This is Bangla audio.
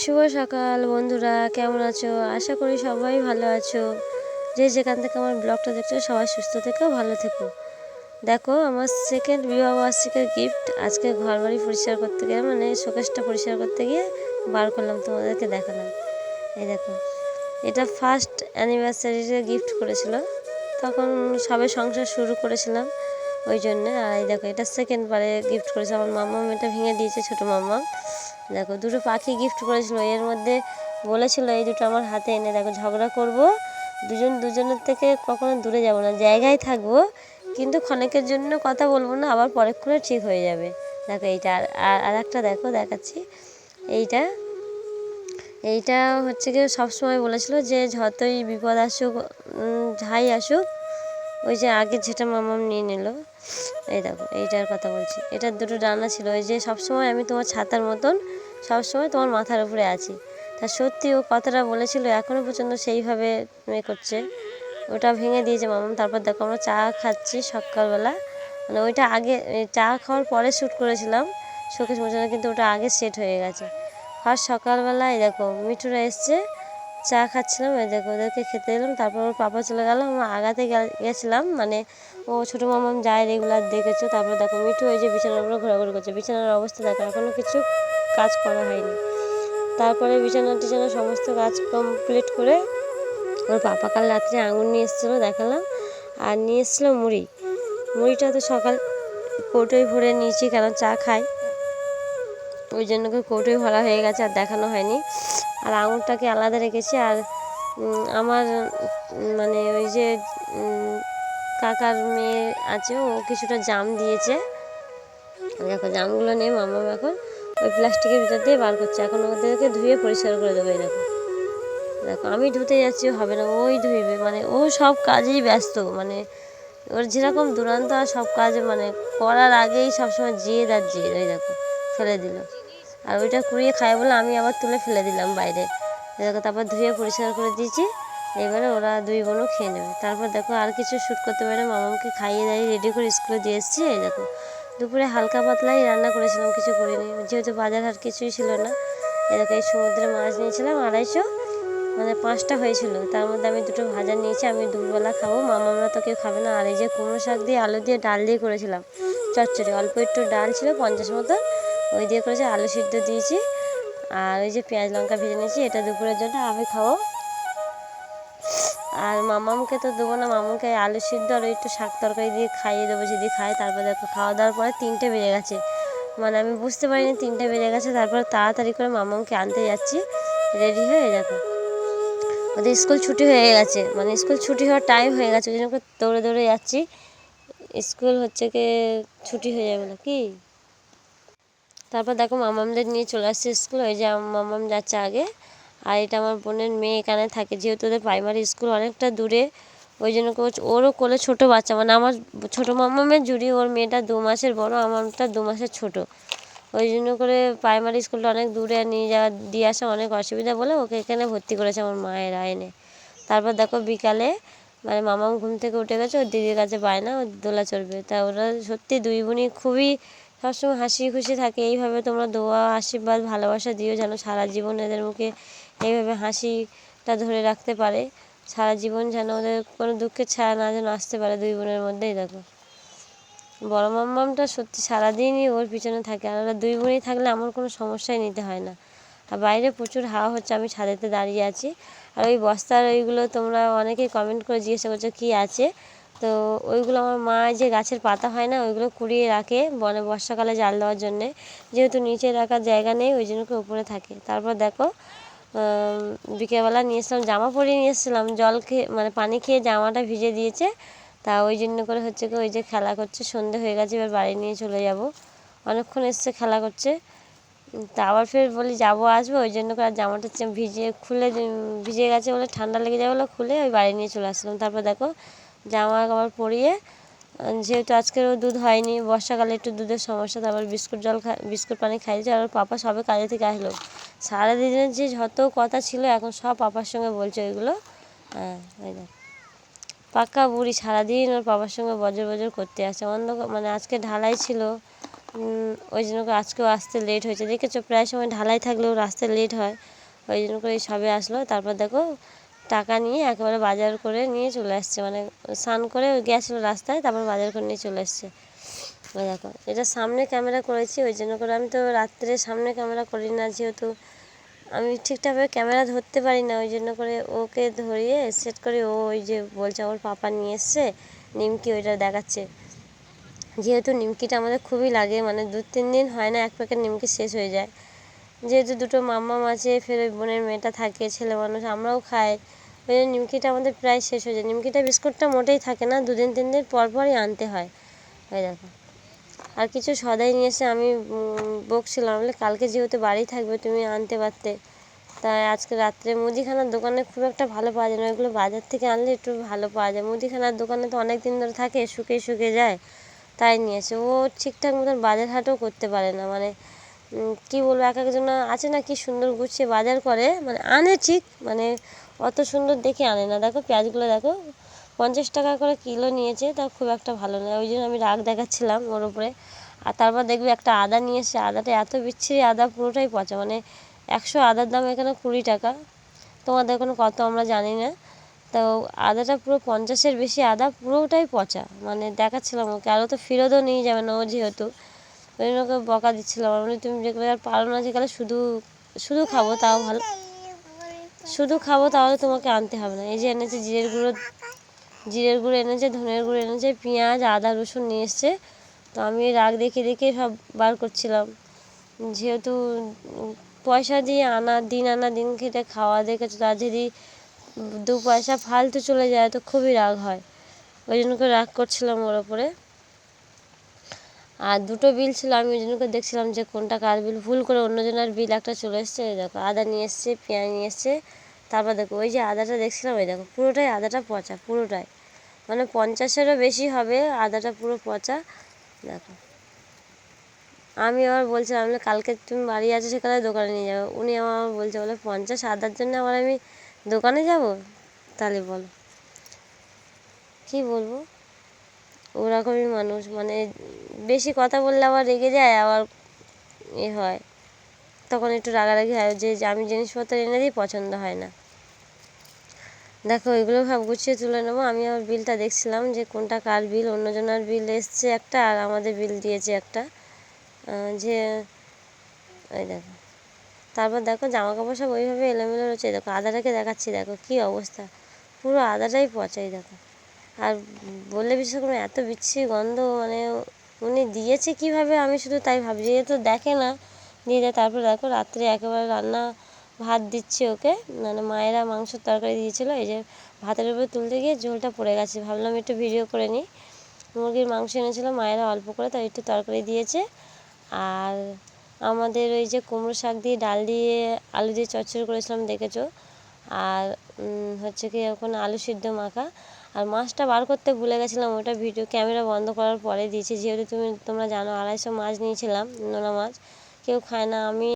শুভ সকাল বন্ধুরা, কেমন আছো? আশা করি সবাই ভালো আছো। যে যেখান থেকে আমার ব্লগটা দেখছ, সবাই সুস্থ থেকো, ভালো থেকো। দেখো, আমার সেকেন্ড বিবাহ বার্ষিকের গিফট আজকে ঘর বাড়ি পরিষ্কার করতে গিয়ে মানে শোকেসটা পরিষ্কার করতে গিয়ে বার করলাম, তোমাদেরকে দেখালাম। এই দেখো, এটা ফার্স্ট অ্যানিভার্সারিতে গিফট করেছিল তখন সবে সংসার শুরু করেছিলাম ওই জন্যে। আর এই দেখো, এটা সেকেন্ড বারে গিফট করেছে। আমার মাম্মাম এটা ভেঙে দিয়েছে, ছোটো মাম্মাম দেখো, দুটো পাখি গিফট করেছিল। এর মধ্যে বলেছিল, এই দুটো আমার হাতে এনে দেখো, ঝগড়া করব। দুজন, দুজনের থেকে কখনো দূরে যাব না, জায়গায় থাকব। কিন্তু ক্ষণেকের জন্য কথা বলব না, আবার পরেক্ষণে ঠিক হয়ে যাবে। দেখো, এইটা আর, আর- একটা দেখো, দেখাচ্ছি। এইটা এইটা হচ্ছে কি সবসময় বলেছিল যে, যতই বিপদ আসুক যাই আসুক ওই যে আগে যেটা মামাম নিয়ে নিল, এই দেখো, এইটার কথা বলছি। এটার দুটো ডানা ছিল, ওই যে সবসময় আমি তোমার ছাতার মতন সবসময় তোমার মাথার উপরে আছি। তা সত্যি ও কথাটা বলেছিল এখনও পর্যন্ত সেইভাবে এ করছে। ওটা ভেঙে দিয়েছে মামাম, তারপর দেখো আমরা চা খাচ্ছি সকালবেলা। মানে ওইটা আগে চা খাওয়ার পরে শ্যুট করেছিলাম, শোকেশ মোছানো, কিন্তু ওটা আগে সেট হয়ে গেছে। ফার্স্ট সকালবেলায় দেখো, মিঠুরা এসছে চা খাচ্ছিলাম, এই দেখো ওদেরকে খেতে দিলাম তারপর ওর পাপা চলে গেল, আমরা আগাতে গেছিলাম মানে ও ছোটো মামাম যায় রেগুলার দেখেছ, তারপর দেখো মিঠু ওই যে বিছানার উপরে ঘোরাঘুরি করছে, বিছানার অবস্থা দেখো এখনও কিছু কাজ করা হয়নি। তারপরে বিছানা টিছানা সমস্ত কাজ কমপ্লিট করে ওর পাপা কাল রাত্রে আঙুর নিয়ে এসেছিল, দেখালাম, আর নিয়ে এসেছিল মুড়ি। মুড়িটা তো সকাল কৌটোয় ভরে নিয়েছি, কেন চা খাই, ওই জন্য কৌটোয় ভরা হয়ে গেছে, আর দেখানো হয়নি। আর আঙুরটাকে আলাদা রেখেছি আর আমার মানে ওই যে কাকার মেয়ে আছে, ও কিছুটা জাম দিয়েছে। দেখো, জামগুলো নিয়ে মামা এখন ওই প্লাস্টিকের ভিতর দিয়ে বার করছে। এখন ওদেরকে ধুয়ে পরিষ্কার করে দেবো এই দেখো। দেখো, আমি ধুতে যাচ্ছি হবে না, ওই ধুইবে। মানে ও সব কাজেই ব্যস্ত মানে ওর যেরকম দুরান্ত সব কাজ মানে করার আগেই সবসময় জেদ আর জেদ ওই দেখো, ফেলে দিল। আর ওইটা কুড়িয়ে খায় বলে আমি আবার তুলে ফেলে দিলাম বাইরে। দেখো, তারপর ধুয়ে পরিষ্কার করে দিয়েছি। এবারে ওরা দুই বোনও খেয়ে নেবে। তারপর দেখো, আর কিছু শ্যুট করতে পারে মামাকে খাইয়ে দাইয়ে রেডি করে স্কুলে দিয়ে এসেছি, এই দেখো। দুপুরে হালকা পাতলাই রান্না করেছিলাম, কিছু করিনি। যেহেতু বাজার হাট কিছুই ছিল না দেখো, এই সমুদ্রে মাছ নিয়েছিলাম, আড়াইশো মানে পাঁচটা হয়েছিল। তার মধ্যে আমি দুটো ভাজা নিয়েছি, আমি দুপুরবেলা খাব। মামামরা তো কেউ খাবে না। আর এই যে কুমড়ো শাক দিয়ে আলু দিয়ে ডাল দিয়ে করেছিলাম, চচ্চড়ি। অল্প একটু ডাল ছিল, পঞ্চাশ মতন ওই দিয়ে করেছি আলু সিদ্ধ দিয়েছি। আর ওই যে পেঁয়াজ লঙ্কা ভেজে নিয়েছি, এটা দুপুরের জন্য আমি খাব। আর মামামকে তো দেবো না মামাকে আলু সিদ্ধ আর একটু শাক তরকারি দিয়ে খাইয়ে দেবো, যদি খায় তারপর দেখো খাওয়া দাওয়ার পরে তিনটে বেজে গেছে। মানে আমি বুঝতে পারিনি তিনটে বেজে গেছে, তারপর তাড়াতাড়ি করে মামামকে আনতে যাচ্ছি। রেডি হয়ে দেখো। ওদের স্কুল ছুটি হয়ে গেছে মানে স্কুল ছুটি হওয়ার টাইম হয়ে গেছে, ওই জন্য দৌড়ে দৌড়ে যাচ্ছি। স্কুল হচ্ছে কি, ছুটি হয়ে যাবে না কি তারপর দেখো মামামদের নিয়ে চলে আসছে স্কুল, ওই যে মামাম যাচ্ছে আগে। আর এটা আমার বোনের মেয়ে এখানে থাকে, যেহেতু ওদের প্রাইমারি স্কুল অনেকটা দূরে, ওই জন্য ওরও কোলে ছোটো বাচ্চা। মানে আমার ছোটো মামামের জুড়ি, ওর মেয়েটা দু মাসের বড়, আমারটা দু মাসের ছোটো। ওই জন্য করে প্রাইমারি স্কুলটা অনেক দূরে নিয়ে যাওয়া, দিয়ে আসা অনেক অসুবিধা বলে ওকে এখানে ভর্তি করেছে আমার মায়ের এনে তারপর দেখো বিকালে মানে মামাম ঘুম থেকে উঠে গেছে, ওর দিদির কাছে পায় না ও দোলা চড়বে। তা ওরা সত্যি দুই বোনই খুবই সবসময় হাসি খুশি থাকে, এইভাবে তোমরা দোয়া, আশীর্বাদ, ভালোবাসা দিও যেন সারা জীবন এদের মুখে এইভাবে হাসিটা ধরে রাখতে পারে। সারা জীবন যেন ওদের কোনো দুঃখের ছায়া না যেন আসতে পারে দুই বোনের মধ্যেই, দেখো। বড় মাম্মামটা সত্যি সারাদিনই ওর পিছনে থাকে, আর ওরা দুই বোনই থাকলে আমার কোনো সমস্যাই নিতে হয় না। আর বাইরে প্রচুর হাওয়া হচ্ছে, আমি ছাদেতে দাঁড়িয়ে আছি। আর ওই বস্তার ওইগুলো তোমরা অনেকেই কমেন্ট করে জিজ্ঞাসা করছ, কী আছে? তো ওইগুলো আমার মা যে গাছের পাতা হয় না, ওইগুলো কুড়িয়ে রাখে বনে বর্ষাকালে জাল দেওয়ার জন্যে। যেহেতু নিচে রাখার জায়গা নেই, ওই জন্য করে উপরে থাকে। তারপর দেখো বিকেলবেলা নিয়ে এসলাম জামা পরিয়ে নিয়ে এসেছিলাম, জল খেয়ে মানে পানি খেয়ে জামাটা ভিজে দিয়েছে। তা ওই জন্য করে হচ্ছে কি, ওই যে খেলা করছে, সন্ধে হয়ে গেছে, এবার বাড়ি নিয়ে চলে যাব। অনেকক্ষণ এসছে, খেলা করছে। তা আবার ফের বলি, যাব, আসব? ওই জন্য করে জামাটা ভিজে খুলে ভিজে গেছে বলে, ঠান্ডা লেগে যাবে বলে খুলে ওই বাড়ি নিয়ে চলে আসলাম। তারপর দেখো জামা কাপড় পরিয়ে যেহেতু আজকেরও দুধ হয়নি, বর্ষাকালে একটু দুধের সমস্যা, তারপর বিস্কুট জল খা, বিস্কুট পানি খাইয়েছে, আর পাপা সবে কাজে থেকে আসলো। সারাদিনের যে যত কথা ছিল, এখন সব পাপার সঙ্গে বলছে ওইগুলো। হ্যাঁ পাক্কা বুড়ি সারাদিন ওর বাবার সঙ্গে বজর বজর করতে আসে। অন্ধকার মানে আজকে ঢালাই ছিল ওই জন্য করে আজকেও আসতে লেট হয়েছে। দেখেছ, প্রায় সময় ঢালাই থাকলেও আসতে লেট হয়। ওই জন্য করে সবে আসলো। তারপর দেখো টাকা নিয়ে একেবারে বাজার করে নিয়ে চলে আসছে। মানে স্নান করে গেছিল রাস্তায়, তারপর বাজার করে নিয়ে চলে ওই দেখো, এটা সামনে ক্যামেরা করেছি, ওই জন্য করে আমি তো রাত্রে সামনে ক্যামেরা করি না, যেহেতু আমি ঠিকঠাকভাবে ক্যামেরা ধরতে পারি না, ওই জন্য করে ওকে ধরিয়ে সেট করে। ও ওই যে বলছে ওর পাপা নিয়ে এসছে, নিমকি ওইটা দেখাচ্ছে। যেহেতু নিমকিটা আমাদের খুবই লাগে মানে দু তিন দিন হয় না, এক প্যাকেট নিমকি শেষ হয়ে যায়। যেহেতু দুটো মাম্মাম আছে, ফের ওই বোনের মেয়েটা থাকে, ছেলে মানুষ, আমরাও খাই। ওই জন্য নিমকিটা আমাদের প্রায় শেষ হয়ে যায়। নিমকিটা বিস্কুটটা মোটেই থাকে না, দুদিন, তিন দিন পর পরই আনতে হয়। ওই দেখো। আর কিছু সদাই নিয়ে এসে আমি বকছিলাম। বলে কালকে যেহেতু বাড়ি থাকবে, তুমি আনতে পারতে। তাই আজকে রাত্রে মুদিখানার দোকানে খুব একটা ভালো পাওয়া যায় না। ওইগুলো বাজার থেকে আনলে একটু ভালো পাওয়া যায়। মুদিখানার দোকানে তো অনেক দিন ধরে থাকে, শুকিয়ে শুকিয়ে যায়। তাই নিয়ে এসে। ও ঠিকঠাক মতন বাজার হাটও করতে পারে না। মানে কি বলব, এক একজন আছে না কি সুন্দর গুছিয়ে বাজার করে মানে আনে ঠিক মানে অত সুন্দর দেখে আনে না। দেখো পেঁয়াজগুলো দেখো, পঞ্চাশ টাকা করে কিলো নিয়েছে, তা খুব একটা ভালো নয়। ওই জন্য আমি রাগ দেখাচ্ছিলাম ওর উপরে। আর তারপর দেখবি একটা আদা নিয়ে এসে আদাটা এত বিচ্ছিরি, আদা পুরোটাই পচা মানে একশো আদার দাম এখানে কুড়ি টাকা। তোমাদের কোনো কত আমরা জানি না। তো আদাটা পুরো পঞ্চাশের বেশি, আদা পুরোটাই পচা। মানে দেখাচ্ছিলাম ওকে, আরও তো ফেরতও নিয়ে যাবে না ও যেহেতু। ওই জন্য ওকে বকা দিচ্ছিলাম। আমি তুমি যেগুলো আর পারো না যেগুলো শুধু শুধু খাব, তাও ভালো। শুধু খাব, তাহলে তোমাকে আনতে হবে না। এই যে এনেছে জিরের গুঁড়ো জিরের গুঁড়ো এনেছে, ধনের গুঁড়ো এনেছে, পেঁয়াজ, আদা, রসুন নিয়ে এসছে। তো আমি রাগ দেখে দেখে সব বার করছিলাম। যেহেতু পয়সা দিয়ে আনা, দিন আনা, দিন খেটে খাওয়া দেখেছ তার যদি দু পয়সা ফালতু চলে যায়, তো খুবই রাগ হয়। ওই জন্য করে রাগ করছিলাম ওর ওপরে। আর দুটো বিল ছিল, আমি ওই জন্য করে দেখছিলাম যে কোনটা কার বিল। ভুল করে অন্যজনের বিল একটা চলে এসছে, এই দেখো, আদা নিয়ে এসছে, পেঁয়াজ নিয়ে এসছে, তারপর দেখো, ওই যে আদাটা দেখছিলাম ওই দেখো, পুরোটাই আদাটা পচা, পুরোটাই। মানে পঞ্চাশেরও বেশি হবে, আদাটা পুরো পচা, দেখো। আমি আবার বলছিলাম কালকে তুমি বাড়ি আছো সেখানে দোকানে নিয়ে যাব? উনি আমার বলছে, বলে, পঞ্চাশ আদার জন্য আবার আমি দোকানে যাব? তাহলে বলো। কী বলব? ওরকমই মানুষ মানে বেশি কথা বললে আবার রেগে যায়, আবার এ হয়। তখন একটু রাগারাগি হয়, যে আমি জিনিসপত্র এনে দিই, পছন্দ হয় না। দেখো, এগুলো সব গুছিয়ে তুলে নেব। আমি আবার বিলটা দেখছিলাম যে, কোনটা কার বিল, অন্যজনের বিল এসছে একটা, আর আমাদের বিল দিয়েছে একটা। যে ওই দেখো। তারপর দেখো জামা কাপড় সব ওইভাবে এলোমেলো রয়েছে। দেখো, আদাটাকে দেখাচ্ছি, দেখো কী অবস্থা। পুরো আদাটাই পচাই দেখো। আর বললে বিশ্বাস করবে এত বিচ্ছিরি গন্ধ মানে উনি দিয়েছে কীভাবে? আমি শুধু তাই ভাবছি, এ তো দেখে না। দিয়ে দেয়, তারপর দেখো রাত্রে একেবারে রান্না ভাত দিচ্ছি ওকে। মানে মায়েরা মাংসের তরকারি দিয়েছিলো, এই যে ভাতের উপরে তুলতে গিয়ে ঝোলটা পড়ে গেছে। ভাবলাম একটু ভিডিও করে নিই। মুরগির মাংস এনেছিলো, মায়েরা অল্প করে, তাই একটু তরকারি দিয়েছে। আর আমাদের ওই যে কুমড়ো শাক দিয়ে ডাল দিয়ে আলু দিয়ে চচ্চড়ি করেছিলাম, দেখেছ? আর হচ্ছে কি, এখন আলু সিদ্ধ মাখা। আর মাছটা বার করতে ভুলে গেছিলাম, ওটা ভিডিও ক্যামেরা বন্ধ করার পরে দিয়েছি। যেহেতু তুমি, তোমরা জানো, আড়াইশো মাছ নিয়েছিলাম নোনা মাছ, কেউ খায় না। আমি